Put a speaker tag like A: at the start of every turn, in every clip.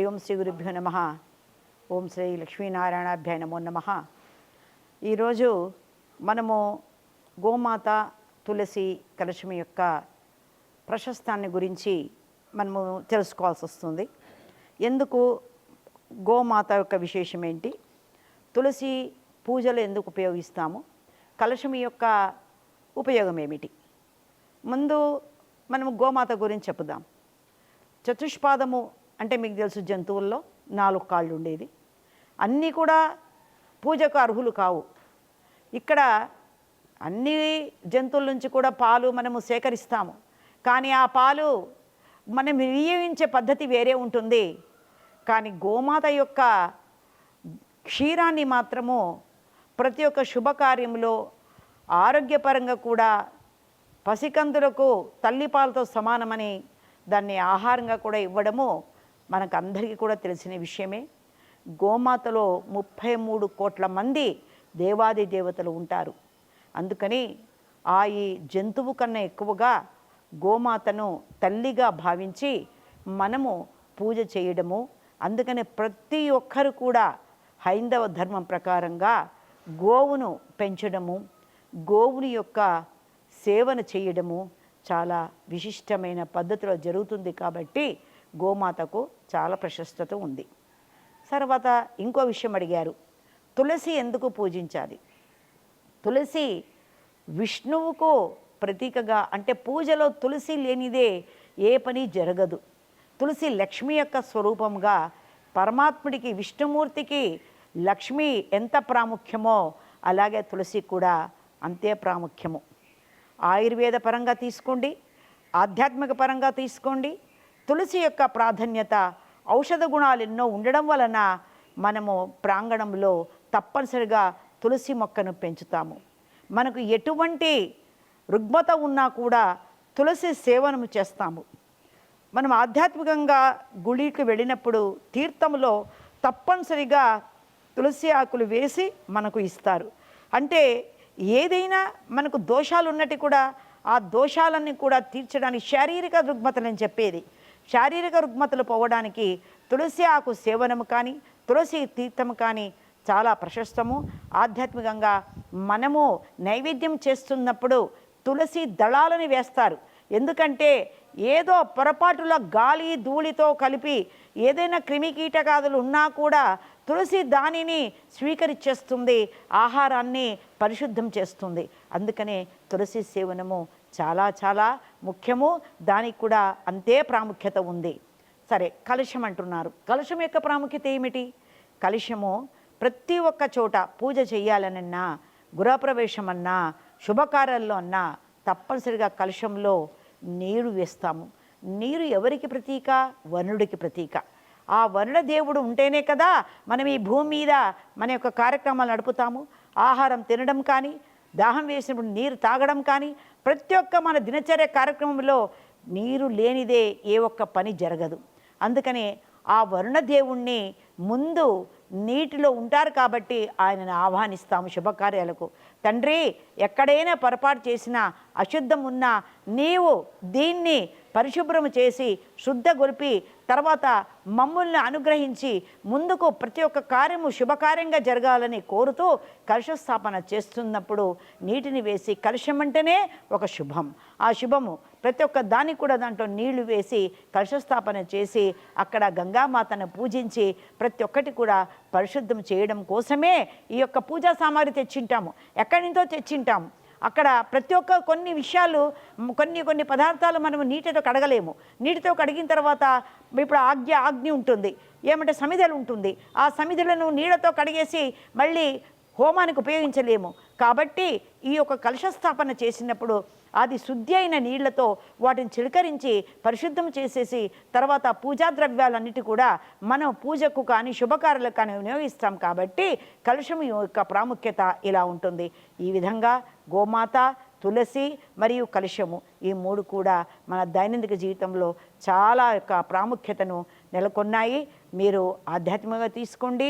A: హరి ఓం శ్రీ గురుభ్యో నమ. ఓం శ్రీ లక్ష్మీనారాయణాభ్యాయ నమో నమ. ఈరోజు మనము గోమాత తులసి కలశం యొక్క ప్రశస్తాన్ని గురించి మనము తెలుసుకోవాల్సి వస్తుంది. ఎందుకు గోమాత యొక్క విశేషం ఏంటి? తులసి పూజలు ఎందుకు ఉపయోగిస్తాము? కలశం యొక్క ఉపయోగం ఏమిటి? ముందు మనము గోమాత గురించి చెప్పుదాం. చతుష్పాదము అంటే మీకు తెలుసు జంతువుల్లో నాలుగు కాళ్ళు ఉండేది. అన్నీ కూడా పూజకు అర్హులు కావు. ఇక్కడ అన్ని జంతువుల నుంచి కూడా పాలు మనము సేకరిస్తాము. కానీ ఆ పాలు మనం వినియోగించే పద్ధతి వేరే ఉంటుంది. కానీ గోమాత యొక్క క్షీరాన్ని మాత్రము ప్రతి ఒక్క శుభకార్యంలో ఆరోగ్యపరంగా కూడా పసికందులకు తల్లిపాలతో సమానమని దాన్ని ఆహారంగా కూడా ఇవ్వడము మనకు అందరికీ కూడా తెలిసిన విషయమే. గోమాతలో ముప్పై మూడు కోట్ల మంది దేవాది దేవతలు ఉంటారు. అందుకని ఆ ఈ జంతువు కన్నా ఎక్కువగా గోమాతను తల్లిగా భావించి మనము పూజ చేయడము అందుకని ప్రతి ఒక్కరు కూడా హైందవ ధర్మం ప్రకారంగా గోవును పెంచడము గోవుని యొక్క సేవన చేయడము చాలా విశిష్టమైన పద్ధతిలో జరుగుతుంది కాబట్టి గోమాతకు చాలా ప్రశస్తత ఉంది. తర్వాత ఇంకో విషయం అడిగారు. తులసి ఎందుకు పూజించాలి? తులసి విష్ణువుకు ప్రతీకగా అంటే పూజలో తులసి లేనిదే ఏ పని జరగదు. తులసి లక్ష్మి యొక్క స్వరూపంగా పరమాత్ముడికి విష్ణుమూర్తికి లక్ష్మి ఎంత ప్రాముఖ్యమో అలాగే తులసి కూడా అంతే ప్రాముఖ్యము. ఆయుర్వేద పరంగా తీసుకోండి ఆధ్యాత్మిక పరంగా తీసుకోండి తులసి యొక్క ప్రాధాన్యత ఔషధ గుణాలు ఎన్నో ఉండడం వలన మనము ప్రాంగణంలో తప్పనిసరిగా తులసి మొక్కను పెంచుతాము. మనకు ఎటువంటి రుగ్మత ఉన్నా కూడా తులసి సేవనము చేస్తాము. మనం ఆధ్యాత్మికంగా గుడికి వెళ్ళినప్పుడు తీర్థంలో తప్పనిసరిగా తులసి ఆకులు వేసి మనకు ఇస్తారు. అంటే ఏదైనా మనకు దోషాలు ఉన్నట్టు కూడా ఆ దోషాలన్నీ కూడా తీర్చడానికి శారీరక రుగ్మతలని చెప్పేది. శారీరక రుగ్మతలు పోవడానికి తులసి ఆకు సేవనము కానీ తులసి తీర్థము కానీ చాలా ప్రశస్తము. ఆధ్యాత్మికంగా మనము నైవేద్యం చేస్తున్నప్పుడు తులసి దళాలని వేస్తారు. ఎందుకంటే ఏదో పొరపాటుల గాలి ధూళితో కలిపి ఏదైనా క్రిమికీటకాదులు ఉన్నా కూడా తులసి దానిని స్వీకరించేస్తుంది ఆహారాన్ని పరిశుద్ధం చేస్తుంది. అందుకనే తులసి సేవనము చాలా చాలా ముఖ్యము. దానికి కూడా అంతే ప్రాముఖ్యత ఉంది. సరే కలుషం అంటున్నారు. కలుషం యొక్క ప్రాముఖ్యత ఏమిటి? కలుషము ప్రతి ఒక్క చోట పూజ చేయాలనన్నా గృహప్రవేశం అన్నా శుభకార్యాల్లో అన్నా తప్పనిసరిగా కలుషంలో నీరు వేస్తాము. నీరు ఎవరికి ప్రతీక? వరుణుడికి ప్రతీక. ఆ వరుణ దేవుడు ఉంటేనే కదా మనం ఈ భూమి మీద మన యొక్క కార్యక్రమాలు నడుపుతాము. ఆహారం తినడం కానీ దాహం వేసినప్పుడు నీరు తాగడం కానీ ప్రతి ఒక్క మన దినచర్య కార్యక్రమంలో నీరు లేనిదే ఏ ఒక్క పని జరగదు. అందుకనే ఆ వరుణ దేవుణ్ణి ముందు నీటిలో ఉంటారు కాబట్టి ఆయనను ఆహ్వానిస్తాము శుభకార్యాలకు. తండ్రి ఎక్కడైనా పొరపాటు చేసినా అశుద్ధం ఉన్నా నీవు దీన్ని పరిశుభ్రం చేసి శుద్ధ గొలిపి తర్వాత మమ్ముల్ని అనుగ్రహించి ముందుకు ప్రతి ఒక్క కార్యము శుభకార్యంగా జరగాలని కోరుతూ కలుష స్థాపన చేస్తున్నప్పుడు నీటిని వేసి కలుషం అంటేనే ఒక శుభం. ఆ శుభము ప్రతి ఒక్క దానికి కూడా దాంట్లో నీళ్ళు వేసి కలుషస్థాపన చేసి అక్కడ గంగామాతను పూజించి ప్రతి ఒక్కటి కూడా పరిశుద్ధం చేయడం కోసమే ఈ యొక్క పూజా సామాగ్రి తెచ్చింటాము. ఎక్కడి నుంచో తెచ్చింటాము. అక్కడ ప్రతి ఒక్క కొన్ని విషయాలు కొన్ని కొన్ని పదార్థాలు మనము నీటితో కడగలేము. నీటితో కడిగిన తర్వాత ఇప్పుడు ఆజ్ఞ ఆజ్ఞ ఉంటుంది. ఏమంటే సమిధలు ఉంటుంది. ఆ సమిధులను నీళ్ళతో కడిగేసి మళ్ళీ హోమానికి ఉపయోగించలేము. కాబట్టి ఈ యొక్క కలుష స్థాపన చేసినప్పుడు అది శుద్ధి అయిన నీళ్ళతో వాటిని చిలకరించి పరిశుద్ధం చేసేసి తర్వాత పూజా ద్రవ్యాలన్నిటి కూడా మనం పూజకు కానీ శుభకార్యాలకు కానీ వినియోగిస్తాం కాబట్టి కలుషం యొక్క ప్రాముఖ్యత ఇలా ఉంటుంది. ఈ విధంగా గోమాత తులసి మరియు కలుషము ఈ మూడు కూడా మన దైనందిక జీవితంలో చాలా యొక్క ప్రాముఖ్యతను నెలకొన్నాయి. మీరు ఆధ్యాత్మికంగా తీసుకోండి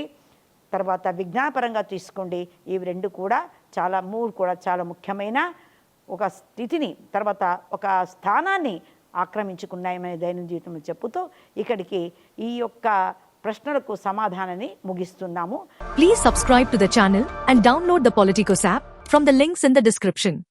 A: తర్వాత విజ్ఞానపరంగా తీసుకోండి. ఇవి రెండు కూడా చాలా మూడు కూడా చాలా ముఖ్యమైన ఒక స్థితిని తర్వాత ఒక స్థానాన్ని ఆక్రమించుకున్నాయమని దైనం జీవితంలో చెప్పుతూ ఇక్కడికి ఈ యొక్క ప్రశ్నలకు సమాధానాన్ని ముగిస్తున్నాము.
B: Please subscribe to the channel and download the Politicos app from the links in the description